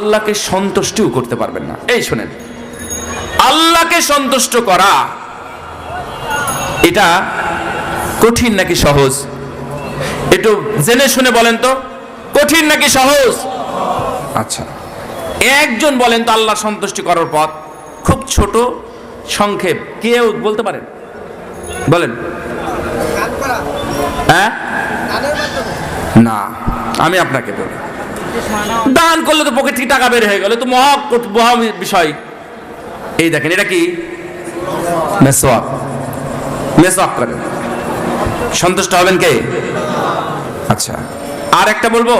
আল্লাহকে সন্তুষ্টিও করতে পারবেন না। এই শোনেন। আল্লাহকে সন্তুষ্ট করা এটা কঠিন নাকি সহজ? একটু জেনে শুনে বলেন তো কঠিন নাকি সহজ? আচ্ছা। একজন বলেন তো আল্লাহ সন্তুষ্টি করার পথ খুব ছোট সংক্ষেপ কেউ বলতে পারেন? বলেন। হ্যাঁ? না আমি আপনাকে বলি। দান করলে তো পকেট থেকে টাকা বের হয়ে গেল তো মহা মহা বিষয়। এই দেখেন, এটা কি? মেসওয়াক। মেসওয়াক করেন সন্তুষ্ট হবেন কে? আচ্ছা আর একটা বলব?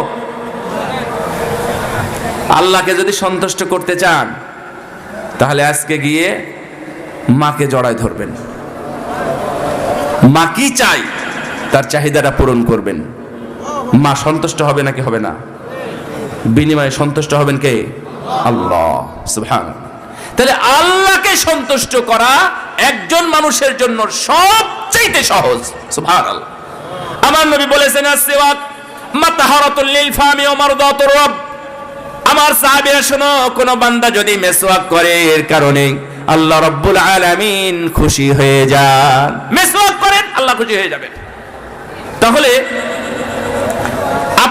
আল্লাহকে যদি সন্তুষ্ট করতে চান, তাহলে আজকে গিয়ে মাকে জড়ায় ধরবেন। মা কি চাই তার চাহিদাটা পূরণ করবেন। মা সন্তুষ্ট হবে নাকি হবে না? বিনিময়ে সন্তুষ্ট হবেন কে? আল্লাহ সুবহান তাহলে আল্লাহকে সন্তুষ্ট করা একজন মানুষের জন্য সবচেয়ে সহজ সুবহান আমার নবী বলেছেন আসওয়াক মাতাহারাতুল লিল ফামি ওয়া মারদাতুর রব। আমার সাহাবীরা, শোনো, কোন বান্দা যদি মেসওয়াক করে, এর কারণে আল্লাহ রব্বুল আলামিন খুশি হয়ে যান। মেসওয়াক করেন, আল্লাহ খুশি হয়ে যাবে তাহলে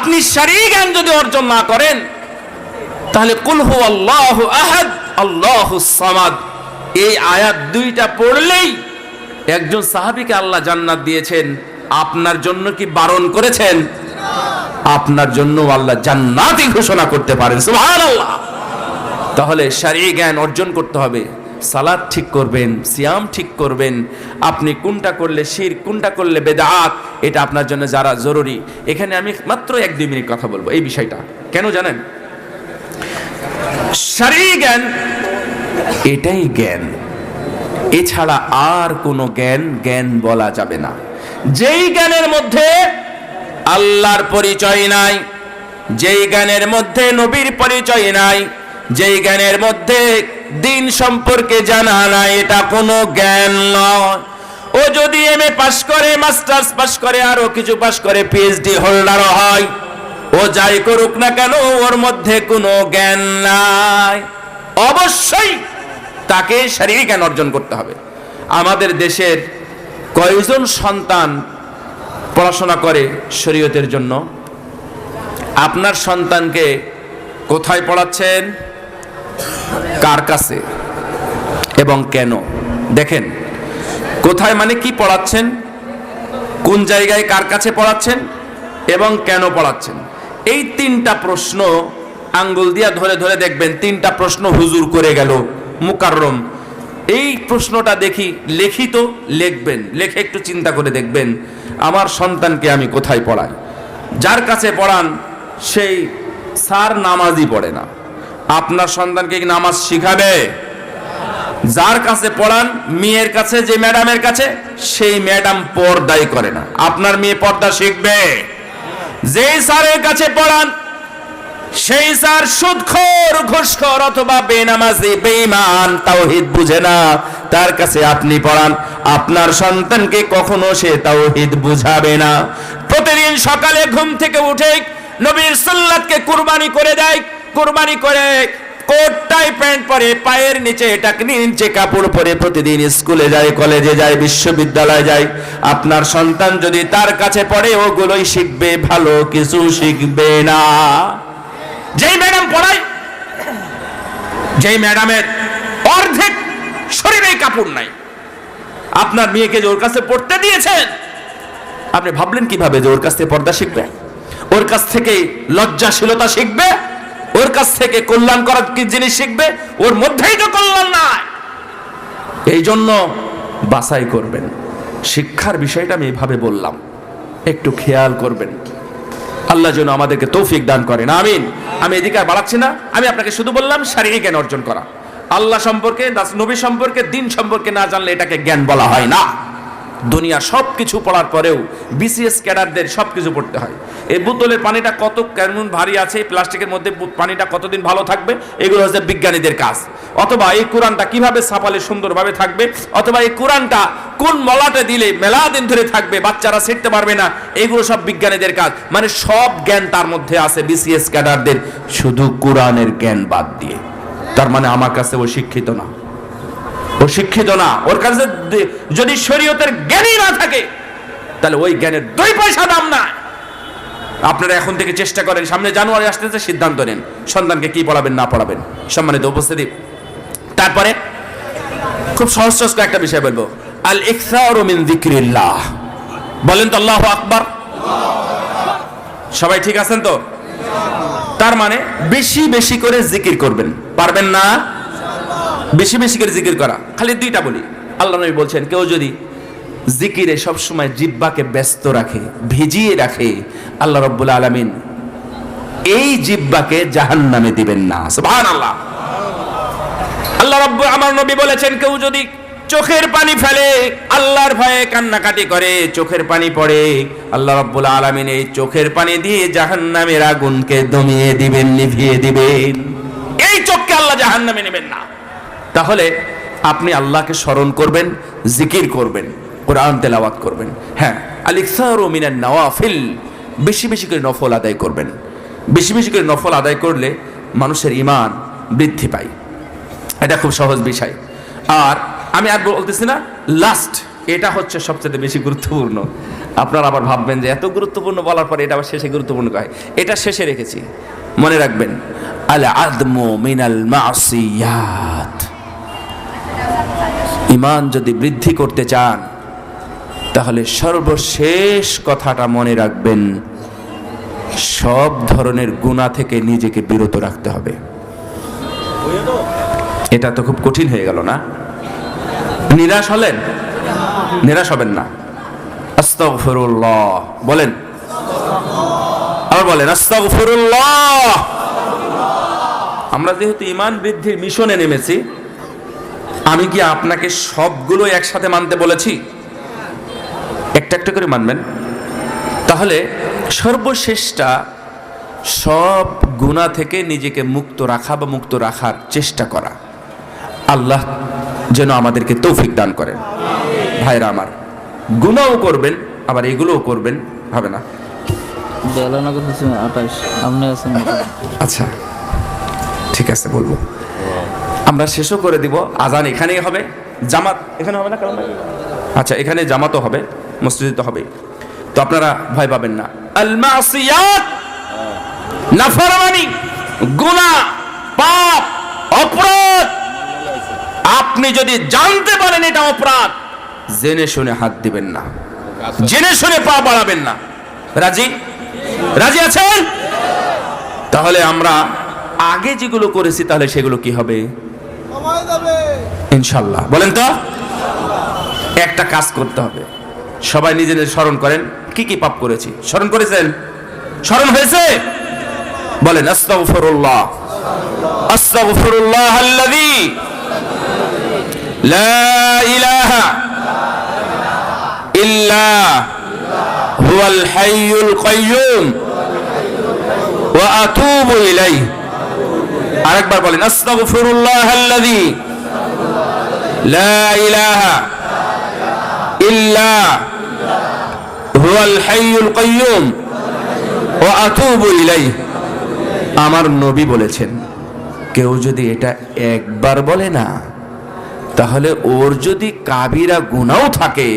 আপনি শারীরিক জ্ঞান যদি অর্জন না করেন, তাহলে কুলহু আল্লাহ আহাদ, আল্লাহ সামাদ। এই আয়াত দুইটা পড়লেই একজন সাহাবিকে আল্লাহ জান্নাত দিয়েছেন, আপনার জন্য কি বারণ করেছেন? আপনার জন্য আল্লাহ জান্নাতই ঘোষণা করতে পারেন, সুবহানাল্লাহ। তাহলে শারীরিক জ্ঞান অর্জন করতে হবে। সালাদ ঠিক করবেন, সিয়াম ঠিক করবেন, আপনি কোনটা করলে শির, কোনটা করলে বেদাত, এটা আপনার জন্য যারা জরুরি। এখানে আমি মাত্র এক দুই মিনিট কথা বলব, এই বিষয়টা। কেন জানেন? শারীরিক জ্ঞান, এটাই জ্ঞান। এছাড়া আর কোনো জ্ঞান জ্ঞান বলা যাবে না। যেই জ্ঞানের মধ্যে আল্লাহর পরিচয় নাই, যেই জ্ঞানের মধ্যে নবীর পরিচয় নাই যেই জ্ঞানের মধ্যে দিন সম্পর্কে জানা নাই, এটা কোনো জ্ঞান নয়। ও যদি এম এ পাশ করে, মাস্টার্স পাশ করে আরও কিছু পাশ করে পিএইচডি হোল্ডার হয়। ও যাই করুক না কেন, ওর মধ্যে কোনো জ্ঞান নাই। অবশ্যই তাকে শারীরিক জ্ঞান অর্জন করতে হবে। আমাদের দেশের কয়জন সন্তান পড়াশোনা করে শরীয়তের জন্য? আপনার সন্তানকে কোথায় পড়াচ্ছেন? কার কাছে এবং কেন? দেখেন, কোথায় মানে কি পড়াচ্ছেন? কোন জায়গায় কার কাছে পড়াচ্ছেন? এবং কেন পড়াচ্ছেন? এই তিনটা প্রশ্ন আঙ্গুল দিয়া ধরে ধরে দেখবেন, তিনটা প্রশ্ন হুজুর করে গেল, মুকাররম। এই প্রশ্নটা দেখি লিখিত, লিখবেন, লেখে একটু চিন্তা করে দেখবেন, আমার সন্তানকে আমি কোথায় পড়াই? যার কাছে পড়ান, সেই স্যার নামাজই পড়ে না। আপনার সন্তানকে নামাজ শিখাবে? যার কাছে পড়ান, মেয়ের কাছে, যে ম্যাডামের কাছে, সেই ম্যাডাম পর্দাই করে না। আপনার মেয়ে পর্দা শিখবে? যেই স্যারের কাছে পড়ান, সেই স্যার সুদখোর, ঘুষখোর অথবা বেনামাজি, বেঈমান, তাওহীদ বুঝে না। তার কাছে আপনি পড়ান, আপনার সন্তানকে কখনো সে তাওহীদ বুঝাবে না। প্রতিদিন সকালে ঘুম থেকে উঠে নবীর সুন্নাতকে কুরবানি করে দেয় কুরবানি করে কোট টাই প্যান্ট পরে, পায়ের নিচে টাকনি নিচে কাপড় পরে প্রতিদিন স্কুলে যায়, কলেজে যায়, বিশ্ববিদ্যালয়ে যায়। আপনার সন্তান যদি তার কাছে পড়ে, ওগুলোই শিখবে, ভালো কিছু শিখবে না। যেই ম্যাডাম পড়ায়, যেই ম্যাডামের অর্ধেক শরীরে কাপড় নাই। আপনার মেয়েকে যে ওর কাছে পড়তে দিয়েছেন, আপনি ভাবলেন কীভাবে যে ওর কাছ থেকে পর্দা শিখবে? ওর কাছ থেকে লজ্জাশীলতা শিখবে? ওর কাছ থেকে কল্যাণ করার কি জিনিস শিখবে? ওর মধ্যেই তো কল্যাণ নাই। এই জন্য বাছাই করবেন। শিক্ষার বিষয়টা আমি এভাবে বললাম। একটু খেয়াল করবেন। আল্লাহ যেন আমাদেরকে তৌফিক দান করেন। আমিন। আমি এদিকে আর বাড়াচ্ছি না। আমি আপনাকে শুধু বললাম, শারীরিক জ্ঞান অর্জন করা। আল্লাহ সম্পর্কে, দাস নবী সম্পর্কে, দিন সম্পর্কে না জানলে এটাকে জ্ঞান বলা হয় না। দুনিয়া সব কিছু পড়ার পরেও বিসিএস ক্যাডারদের সব কিছু পড়তে হয়। এই বোতলের পানিটা কত, কেমন ভারী আছে প্লাস্টিকের মধ্যে পানিটা কতদিন ভালো থাকবে, এগুলো হচ্ছে বিজ্ঞানীদের কাজ। অথবা এই কোরআনটা কীভাবে ছাপালে সুন্দরভাবে থাকবে, অথবা এই কোরআনটা কোন মলাটে দিলে মেলা দিন ধরে থাকবে, বাচ্চারা শিখতে পারবে না, এগুলো সব বিজ্ঞানীদের কাজ। মানে সব জ্ঞান তার মধ্যে আছে বিসিএস ক্যাডারদের, শুধু কোরআনের জ্ঞান বাদ দিয়ে। তার মানে আমার কাছে ও শিক্ষিত না। ও শিক্ষিত না। ওর কাছে যদি শরীয়তের জ্ঞানই না থাকে, তাহলে ওই জ্ঞানের দুই পয়সা দাম না। আপনারা এখন থেকে চেষ্টা করেন, সামনে জানুয়ারি আসতেছে, সিদ্ধান্ত নেন। সন্তানকে কি পড়াবেন, না পড়াবেন? সম্মানিত উপস্থিতি। তারপরে, খুব সহজ একটা বিষয় বলব। আল ইকসারু মিন যিকরিল্লাহ। বলেন তো আল্লাহু আকবার। সবাই ঠিক আছেন তো? তার মানে বেশি বেশি করে জিকির করবেন। পারবেন না? বেশি বেশি করে জিকির করা। খালি দুইটা বলি। আল্লাহ নবী বলছেন, কেউ যদি জিকিরে সবসময় জিব্বাকে ব্যস্ত রাখে, ভিজিয়ে রাখে, আল্লাহ রব্বুল আলমিন এই জিব্বাকে জাহান নামে দিবেন না। আল্লাহ আল্লাহ রব্বু, আমার নবী বলেছেন, কেউ যদি চোখের পানি ফেলে, আল্লাহর ভয়ে কান্নাকাটি করে, চোখের পানি পড়ে, আল্লাহ রব্বুল আলমিন এই চোখের পানি দিয়ে জাহান্নামের আগুনকে দমিয়ে দিবেন, নিভিয়ে দিবেন। এই চোখকে আল্লাহ জাহান্নামে নেবেন না। তাহলে আপনি আল্লাহকে স্মরণ করবেন, জিকির করবেন, কোরআন তেলাওয়াত করবেন। হ্যাঁ আলিকসার মিনান নওয়াফিল, বেশি বেশি করে নফল আদায় করবেন। বেশি বেশি করে নফল আদায় করলে মানুষের ইমান বৃদ্ধি পায়। এটা খুব সহজ বিষয়। আর আমি আর বলতেছি না লাস্ট এটা হচ্ছে সবচেয়ে বেশি গুরুত্বপূর্ণ। আপনারা আবার ভাববেন যে এত গুরুত্বপূর্ণ বলার পরে এটা আবার শেষে গুরুত্বপূর্ণ কয়? এটা শেষে রেখেছি। মনে রাখবেন আল আদমু মিনাল মাসিয়াত। ইমান যদি বৃদ্ধি করতে চান, তাহলে সর্বশেষ কথাটা মনে রাখবেন, সব ধরনের গুণা থেকে নিজেকে বিরত রাখতে হবে। এটা তো খুব কঠিন হয়ে গেল না? নিরাশ হলেন? নিরাশ হবেন না। বলেন। আবার বলেন আমরা যেহেতু ইমান বৃদ্ধির মিশনে নেমেছি আমি কি আপনাকে সবগুলো একসাথে মানতে বলেছি? একটা একটা করে মানবেন। তাহলে সর্বশেষটা সব গুণা থেকে নিজেকে মুক্ত রাখা বা মুক্ত রাখার চেষ্টা করা। আল্লাহ যেন আমাদেরকে তৌফিক দান করেন। ভাইরা আমার গুণাও করবেন আবার এগুলোও করবেন হবে না? আচ্ছা ঠিক আছে বলব। আমরা শেষও করে দিব। আজান এখানেই হবে। জামাত এখানে হবে না কারণ আচ্ছা এখানে জামাতও হবে মসজিদে তো হবে। তো আপনারা ভয় পাবেন না। আল মাসিয়াত নাফরমানি, গুনাহ, পাপ, অপরাধ। আপনি যদি জানতে পারেন এটা অপরাধ, জেনে শুনে হাত দিবেন না। জেনে শুনে পা বাড়াবেন না। রাজি? রাজি আছেন? তাহলে আমরা আগে যেগুলো করেছি, তাহলে সেগুলো কি হবে? ইনশাল্লাহ। বলেন তো, একটা কাজ করতে হবে। সবাই নিজে নিজেদের স্মরণ করেন, কি কি পাপ করেছি। স্মরণ করেছেন? স্মরণ হয়েছে? বলেন, আস্তাগফিরুল্লাহ। আস্তাগফিরুল্লাহ আল্লাযী। লা ইলাহা ইল্লা হুয়াল হাইয়ুল কাইয়্যুম ওয়া আতুবু ইলাইহি। আরেকবার বলেন লা ইল্লা আমার নবী বলেছেন, কেউ যদি এটা একবার বলে না, তাহলে ওর যদি কাবিরা গুনাও থাকে,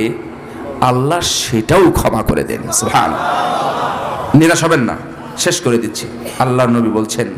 আল্লাহ সেটাও ক্ষমা করে দেন নিরাশ হবেন না, শেষ করে দিচ্ছি। আল্লাহর নবী বলছেন